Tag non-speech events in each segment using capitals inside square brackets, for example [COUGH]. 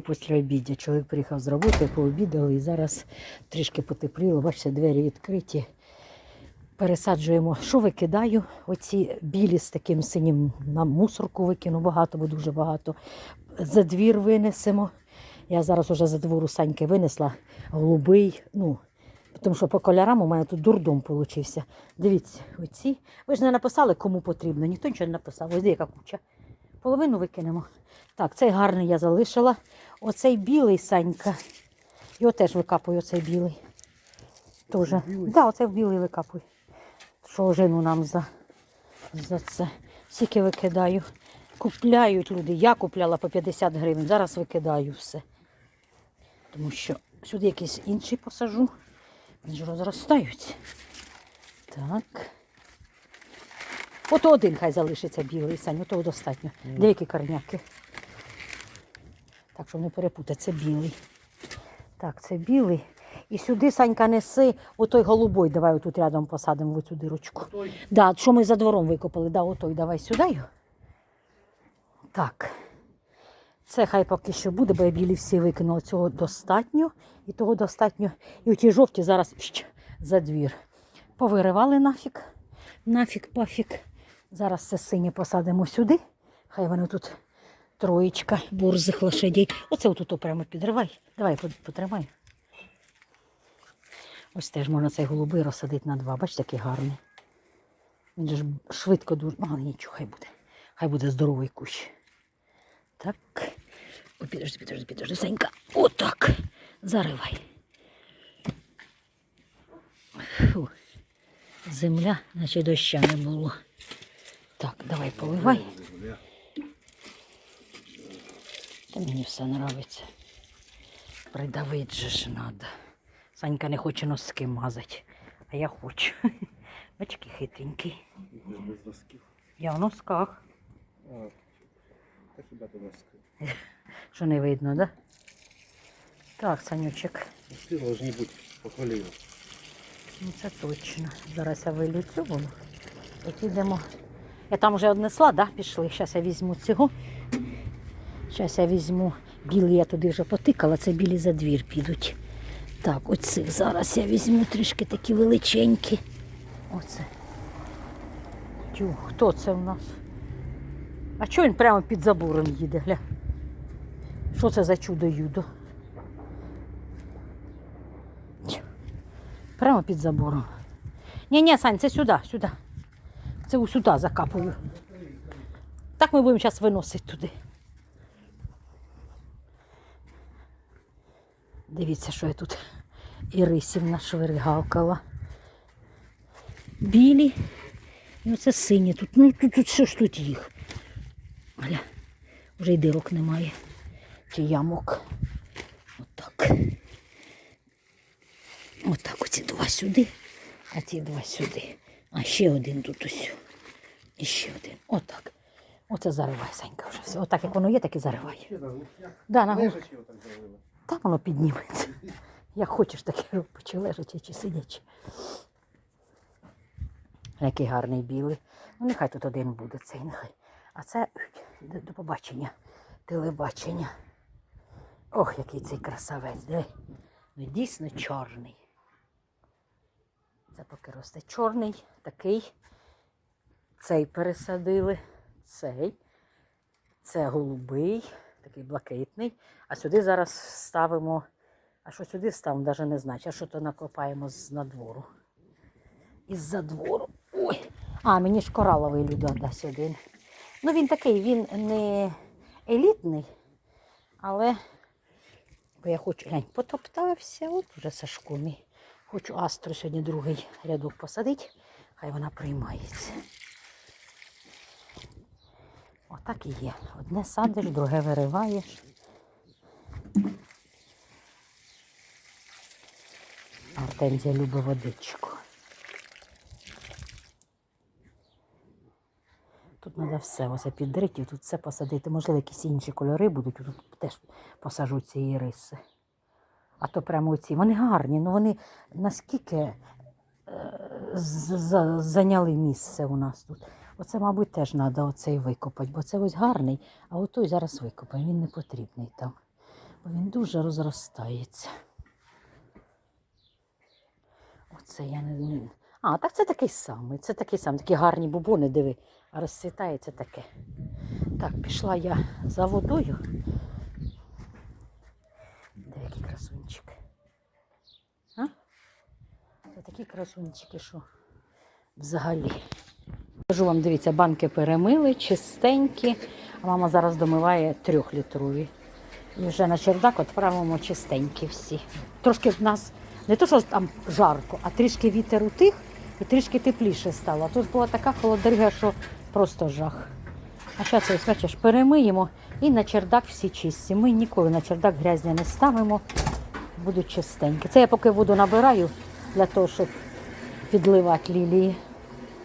Після обіддя чоловік приїхав з роботи, пообідали і зараз трішки потепліло. Бачите, двері відкриті. Пересаджуємо. Що викидаю? Оці білі з таким синім на мусорку викину багато, бо дуже багато. За двір винесемо. Я зараз уже за двору саньки винесла голубий. Ну, тому що по кольорам у мене тут дурдом получився. Дивіться, оці. Ви ж не написали, кому потрібно. Ніхто нічого не написав. Ось де яка куча. Половину викинемо. Так, цей гарний я залишила. Оцей білий Санька. Його теж викапую, оцей білий. Тоже. Так, да, оцей білий викапую. Що ожину нам за, за це. Скільки викидаю. Купляють люди. Я купляла по 50 гривень. Зараз викидаю все. Тому що сюди якийсь інший посажу. Вони ж розростаються. Так. Ото один хай залишиться білий Сань, ото достатньо. Деякі корняки. Так, щоб не перепутати, це білий. Так, це білий. І сюди, Санька, неси отой голубой, давай отут рядом посадимо в цю дирочку. Да, що ми за двором викопали, да, отой, давай сюди. його. Так. Це хай поки що буде, бо я білі всі викинула. Цього достатньо. І того достатньо. І оті жовті зараз щ, за двір. Повиривали нафік. Нафік, пафік. Зараз це синє посадимо сюди. Хай вони тут троєчка борзих лошадей. Оце отут прямо підривай. Давай потримай. Ось теж можна цей голубий розсадити на два. Бачите, який гарний. Він же швидко дуже. Але нічого, хай буде. Хай буде здоровий кущ. Так. Ой, підожди, підожди, підожди, Санька. Отак. Заривай. Фу. Земля, наче доща не було. Так, давай поливай. Та мені все подобається. Придавить же ж надо. Санька не хоче носки мазати, а я хочу. [LAUGHS] Без досків. Я в носках. Ти? Що не видно, да? Так, Санючек. Носки должны бути. Ну це точно. Зараз я вилю цю. І підемо. Я там вже однесла, да? Пішли. Зараз я візьму цього. Зараз я візьму білий, я туди вже потикала, це білі за двір підуть. Так, оцих зараз я візьму трішки такі величенькі. Оце. Тю, хто це в нас? А чого він прямо під забором їде, гля? Що це за чудо юдо? Прямо під забором. Ні, ні, Сань, це сюди, сюди. Це ось сюди закапую. Так ми будемо зараз виносити туди. Дивіться, що я тут Ірисів нашвиргалкала. Білі. І оце сині тут. Ну тут, тут що ж тут їх? Гля, вже й дирок немає. Чи ямок. Отак. Отак оці два сюди, а ці два сюди. А ще один тут ось. І ще один. Отак. Оце заривай, Санька, вже все. Отак, як воно є, так і заривай. Глухняк. Да, на так воно підніметься. Як хочеш, так і роби, чи лежачи, чи сидячи. Який гарний білий. Ну, нехай тут один буде цей, нехай. А це до, до побачення, телебачення. Ох, який цей красавець, диви. Ну, дійсно чорний. Це поки росте чорний, такий. Цей пересадили, цей. Це голубий, такий блакитний. А сюди зараз ставимо. А що сюди ставимо, навіть не знаю. А що то накопаємо з надвору. Із-за двору. Ой. А, мені ж кораловий люда дасть один. Ну він такий, він не елітний, але бо я хочу, глянь, потоптався, от вже Сашко мій. Хочу астру сьогодні другий рядок посадити, хай вона приймається. Отак і є. Одне садиш, друге вириваєш. Артензія любить водичку. Тут треба все ось підрити, тут все посадити. Можливо, якісь інші кольори будуть, тут теж посажу ці іриси. А то прямо оці. Вони гарні, але вони наскільки е, зайняли місце у нас тут. Оце, мабуть, теж треба оцей викопати, бо це ось гарний, а отой зараз викопаємо, він не потрібний там. бо він дуже розростається. Оце я не. А, так це такий самий. Це такий самий, такі гарні бубони, диви, а розцвітається таке. Так, пішла я за водою. Красунчики. А? Це такі красунчики, що взагалі. Кажу вам, дивіться, банки перемили, чистенькі, а мама зараз домиває трьохлітрові. І вже на чердак відправимо чистенькі всі. Трошки в нас не то, що там жарко, а трішки вітер утих і трішки тепліше стало. Тут була така холодрига, що просто жах. А зараз ось бачиш, перемиємо і на чердак всі чисті. Ми ніколи на чердак грязні не ставимо, будуть чистенькі. Це я поки воду набираю для того, щоб підливати лілії.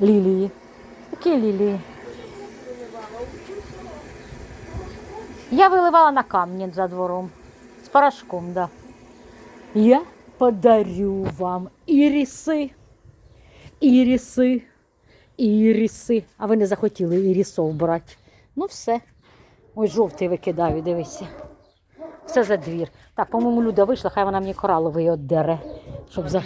Лілії. Які лілії? Я виливала на камні за двором. З порошком, да. Я подарю вам іріси. Іріси. Іріси. А ви не захотіли ірісов брати. Ну все. Ой, жовтий викидаю, дивися. Все за двір. Так, по-моєму, Люда вийшла, хай вона мені кораловий отдере. Щоб за...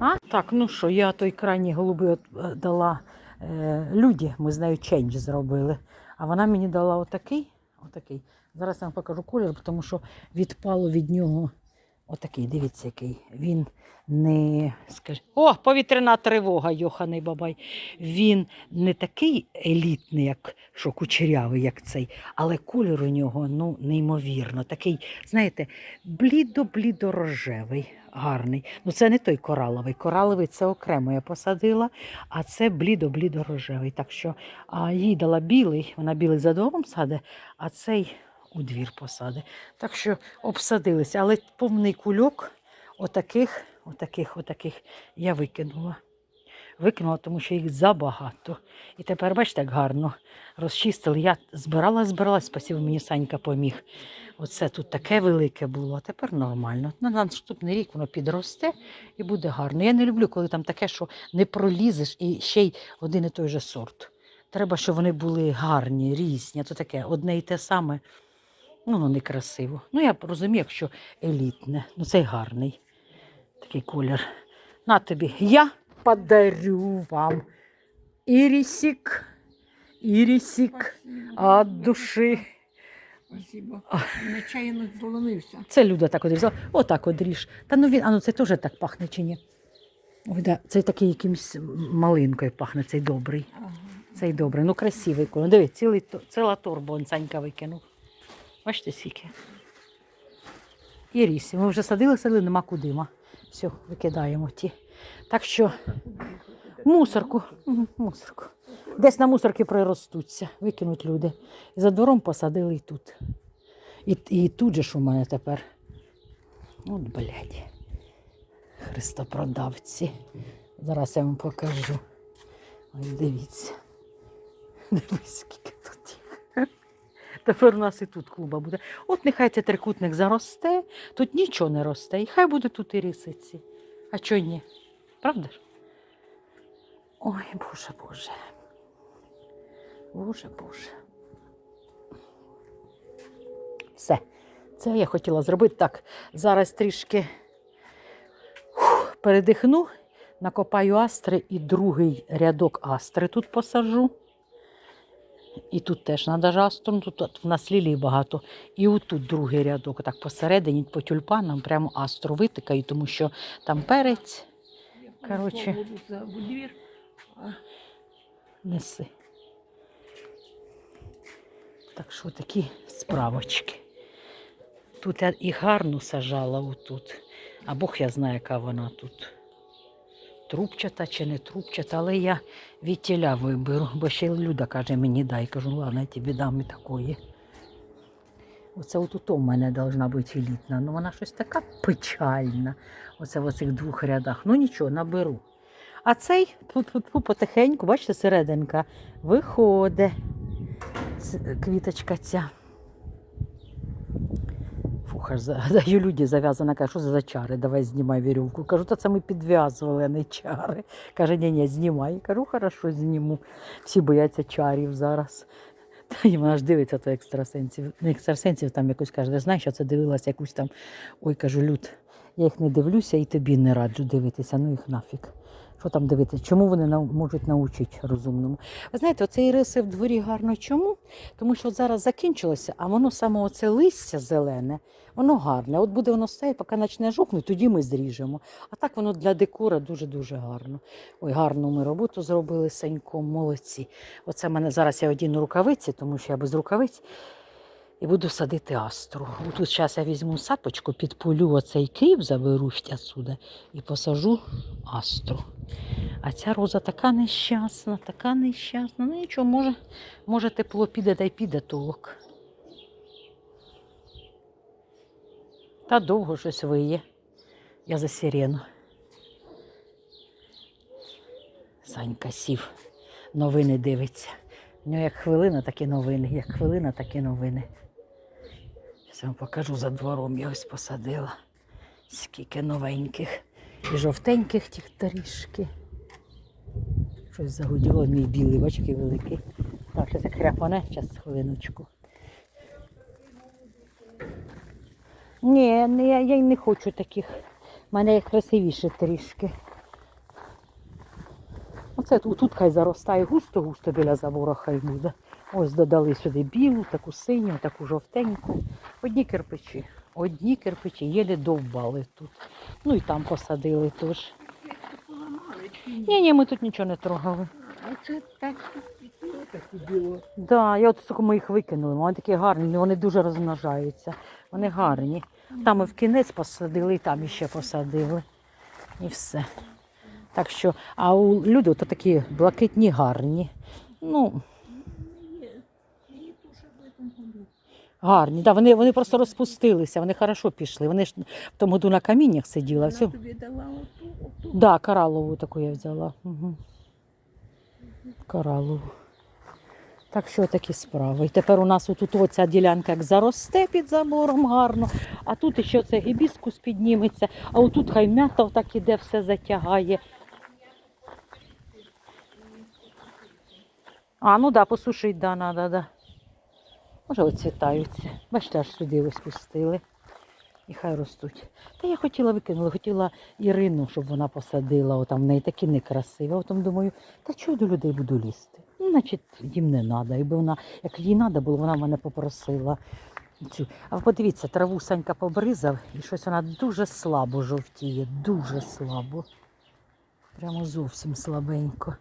А? Так, ну що, я той крайній голуби е, дала е, Люді, ми з нею чендж зробили. А вона мені дала отакий, отакий. Зараз я вам покажу колір, тому що відпало від нього отакий. Дивіться, який. Він не скажи. О, повітряна тривога, Йоханий бабай. Він не такий елітний, як що кучерявий, як цей, але колір у нього ну, неймовірно. Такий, знаєте, блідо-блідо рожевий, гарний. Ну, це не той кораловий. Кораловий це окремо я посадила, а це блідо-блідо рожевий. Так що а, їй дала білий, вона білий за домом саде, а цей у двір посаде. Так що обсадилися, але повний кульок отаких, отаких, отаких я викинула. Викинула, тому що їх забагато. І тепер, бачите, як гарно розчистили. Я збирала, збирала, спасибо, мені Санька поміг. Оце тут таке велике було, а тепер нормально. На наступний рік воно підросте і буде гарно. Я не люблю, коли там таке, що не пролізеш і ще й один і той же сорт. Треба, щоб вони були гарні, різні, а то таке одне і те саме. Ну, воно некрасиво. Ну, я розумію, якщо елітне, ну цей гарний такий колір. На тобі, я подарю вам ірісік, ірісік від душі. Спасибо. Нечаянно поломився. Це Люда так одрізала. Отак одріж. Та ну він, а ну це теж так пахне чи ні? Ой, да, цей такий якимсь малинкою пахне, цей добрий. Ага. Цей добрий. Ну красивий колір. Диви, цілий, ціла торба он Санька викинув. Бачите, скільки. І ріси. Ми вже садили, садили, нема куди. ма. Все, викидаємо ті. Так що мусорку, мусорку. Десь на мусорки приростуться, викинуть люди. За двором посадили і тут. І, і тут же ж у мене тепер. От, блядь. Христопродавці. Зараз я вам покажу. Ось дивіться. [LAUGHS] Дивись, скільки. Тепер у нас і тут клуба буде. От нехай цей трикутник заросте, тут нічого не росте, і хай буде тут і рисиці. А чого ні? Правда ж? Ой, Боже, Боже. Боже, Боже. Все. Це я хотіла зробити так. Зараз трішки фух, передихну, накопаю астри і другий рядок астри тут посаджу. І тут теж треба ж астру, ну, тут, в нас лілій багато. І отут другий рядок, так посередині по тюльпанам прямо астру витикаю, тому що там перець. А, неси. Так що такі справочки. Тут я і гарну сажала отут. А Бог я знаю, яка вона тут. Трубчата чи не трубчата, але я від тіля виберу, бо ще Люда каже, мені дай. Кажу, ладно, я тобі дам і такої. Оце отут у мене должна бути елітна. Ну вона щось така печальна. Оце в оцих двох рядах. Ну нічого, наберу. А цей потихеньку, бачите, серединка виходить. Квіточка ця. Фух, аж за- [LAUGHS] люди зав'язана, каже, що це за чари, давай знімай вірьовку. Кажу, та це ми підв'язували, а не чари. [LAUGHS] Каже, ні, ні, знімай. Кажу, хорошо, зніму. Всі бояться чарів зараз. [LAUGHS] Та й вона ж дивиться то екстрасенсів. Не екстрасенсів там якось каже, знаєш, я це дивилася якусь там. Ой, кажу, Люд, я їх не дивлюся і тобі не раджу дивитися, ну їх нафіг. Що там дивитися? Чому вони можуть навчити розумному? Ви знаєте, оцей риси в дворі гарно чому? Тому що от зараз закінчилося, а воно саме оце листя зелене, воно гарне. От буде воно стояти, поки почне жовкнути, тоді ми зріжемо. А так воно для декора дуже-дуже гарно. Ой, гарну ми роботу зробили Саньком, молодці. Оце мене зараз я одіну рукавиці, тому що я без рукавиць. І буду садити астру. Тут зараз я візьму сапочку, підпулю оцей кріп, заберу отсюда і посажу астру. А ця роза така нещасна, така нещасна. Ну нічого, може, може тепло піде, та й піде толок. Та довго щось виє. Я за сирену. Санька сів, новини дивиться. У нього як хвилина, так і новини, як хвилина, так і новини. Зараз вам покажу за двором, я ось посадила. Скільки новеньких і жовтеньких тих трішки. Щось загуділо, мій білий, бач, який великий. Так, щось хряпане, зараз хвилиночку. Ні, не, я, я й не хочу таких. У мене є красивіше трішки. Оце тут хай заростає густо-густо біля забору хай буде. Ось додали сюди білу, таку синю, таку жовтеньку. Одні кирпичі. Одні кирпичі, єлі довбали тут. Ну і там посадили теж. Ні? Ні, ми тут нічого не трогали. А це так Так і біло. Да, я от тільки ми їх викинули. Вони такі гарні, вони дуже розмножаються. Вони гарні. Там ми в кінець посадили, і там іще посадили. І все. Так що, а у люди то такі блакитні гарні. Ну, мені дуже в цьому году. Гарні. Да, вони, вони просто розпустилися, вони хорошо пішли. Вони ж в тому году на каміннях сиділа. Вона Все. тобі дала оту, оту. Да, коралову таку я взяла. Угу. Коралову. Так що такі справи. І тепер у нас отут оця ділянка як заросте під забором гарно, а тут ще це гібіскус підніметься, а отут хай м'ята отак іде, все затягає. А, ну да, посушить, да, надо, да. Може, оцвітаються. Бачите, аж сюди ось пустили. І хай ростуть. Та я хотіла викинула, хотіла Ірину, щоб вона посадила, о, там в неї такі некрасиві. А думаю, та чого до людей буду лізти? Ну, значить, їм не треба. Якби вона, як їй треба було, вона мене попросила. Цю. А подивіться, траву Санька побризав, і щось вона дуже слабо жовтіє, дуже слабо. Прямо зовсім слабенько.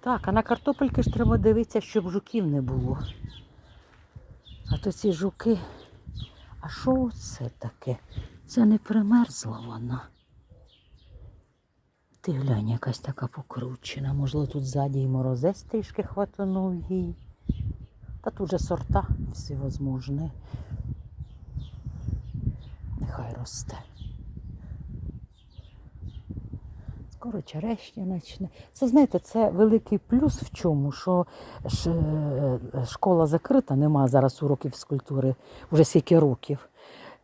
Так, а на картопельки ж треба дивитися, щоб жуків не було. А то ці жуки. А що це таке? Це не примерзла вона. Ти глянь, якась така покручена. Можливо, тут ззаді і морозець трішки хватанув їй. Та тут же сорта всевозможні. Нехай росте. Скоро черешня почне. Це знаєте, це великий плюс в чому, що е, школа закрита, нема зараз уроків фізкультури вже скільки років.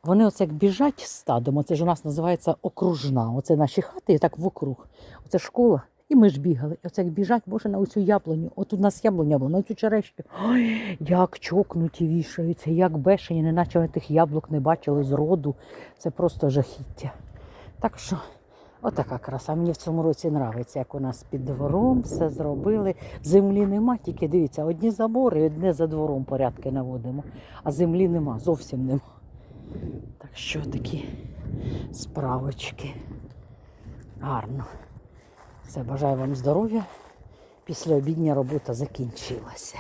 Вони оце як біжать стадом, оце ж у нас називається окружна. Оце наші хати і так вокруг. Оце школа. І ми ж бігали. І оце як біжать, боже, на оцю яблуню. От у нас яблуня була, на цю черешню. Ой, як чокнуті вішаються, як бешені, неначе вони тих яблук не бачили з роду. Це просто жахіття. Так що, отака краса. Мені в цьому році подобається, як у нас під двором все зробили. Землі нема, тільки дивіться, одні забори, одне за двором порядки наводимо, а землі нема, зовсім нема. Так що такі справочки. Гарно. Все, бажаю вам здоров'я. Після обідня робота закінчилася.